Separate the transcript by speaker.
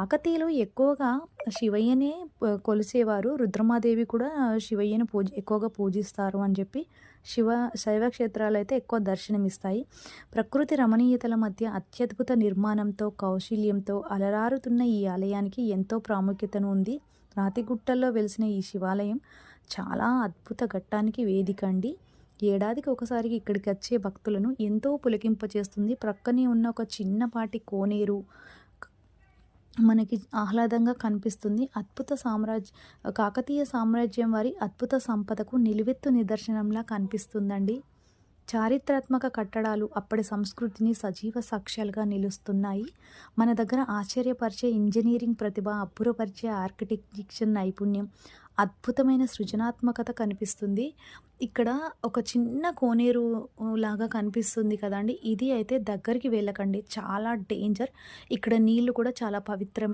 Speaker 1: కాకతీయులు ఎక్కువగా శివయ్యనే కొలిసేవారు రుద్రమాదేవి కూడా శివయ్యను పూజ ఎక్కువగా పూజిస్తారు అని చెప్పి శివ శైవ క్షేత్రాలు అయితే ఎక్కువ దర్శనమిస్తాయి. ప్రకృతి రమణీయతల మధ్య అత్యద్భుత నిర్మాణంతో కౌశల్యంతో అలరారుతున్న ఈ ఆలయానికి ఎంతో ప్రాముఖ్యతను ఉంది. రాతిగుట్టల్లో వెలిసిన ఈ శివాలయం చాలా అద్భుత ఘట్టానికి వేదిక అండి. ఏడాదికి ఒకసారికి ఇక్కడికి వచ్చే భక్తులను ఎంతో పులకింపచేస్తుంది. ప్రక్కనే ఉన్న ఒక చిన్నపాటి కోనేరు మనకి ఆహ్లాదంగా కనిపిస్తుంది. అద్భుత సామ్రాజ్య కాకతీయ సామ్రాజ్యం వారి అద్భుత సంపదకు నిలువెత్తు నిదర్శనంలా కనిపిస్తుందండి. చారిత్రాత్మక కట్టడాలు అప్పటి సంస్కృతిని సజీవ సాక్ష్యాలుగా నిలుస్తున్నాయి. మన దగ్గర ఆశ్చర్యపరిచే ఇంజనీరింగ్ ప్రతిభ అబ్బురపరిచే ఆర్కిటెక్చర్ నైపుణ్యం అద్భుతమైన సృజనాత్మకత కనిపిస్తుంది. ఇక్కడ ఒక చిన్న కోనేరు లాగా కనిపిస్తుంది కదండి. ఇది అయితే దగ్గరికి వెళ్ళకండి. చాలా డేంజర్. ఇక్కడ నీళ్ళు కూడా చాలా పవిత్రం